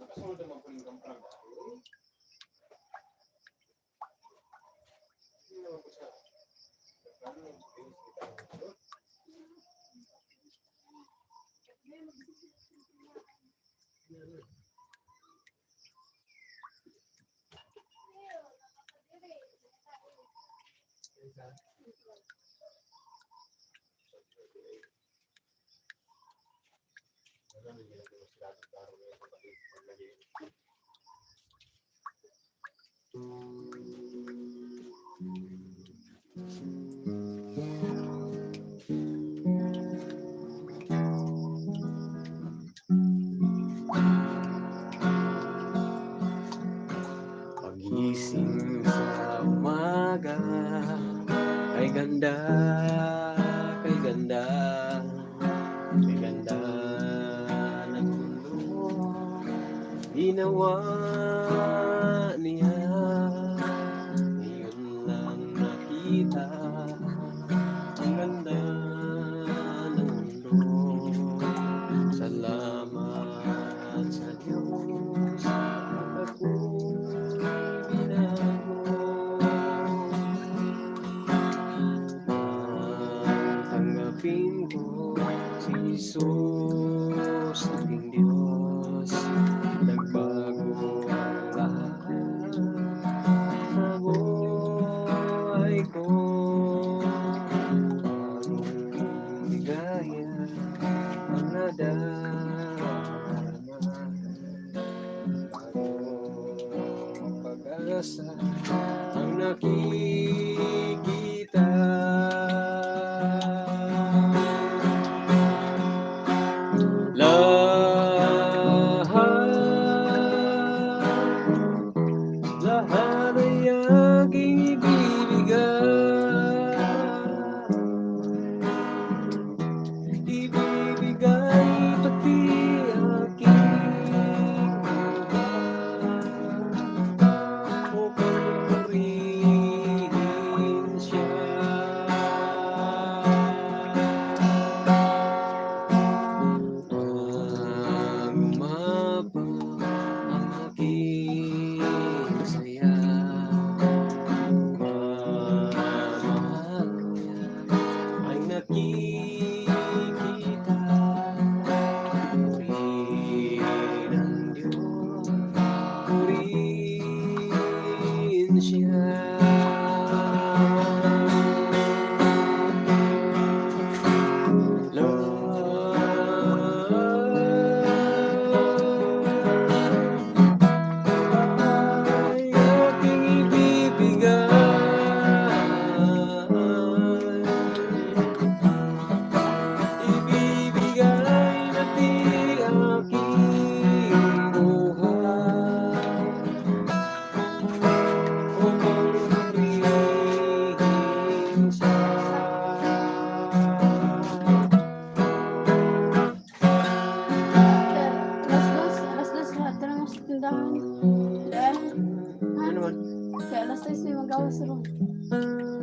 Nakasunod naman Pagising Kay ganda, kay ganda Kay ganda ng mundo. Ginawa niya Ngayon lang nakita tanggapin ko Si Jesus aking Diyos Nagbago ang lahat Sa buhay ko. Bagong ligaya Ang nadarama mapa ang aking saya Mamahal niya ay nakikita Purihin ang Diyos. Purihin siya Barcelone.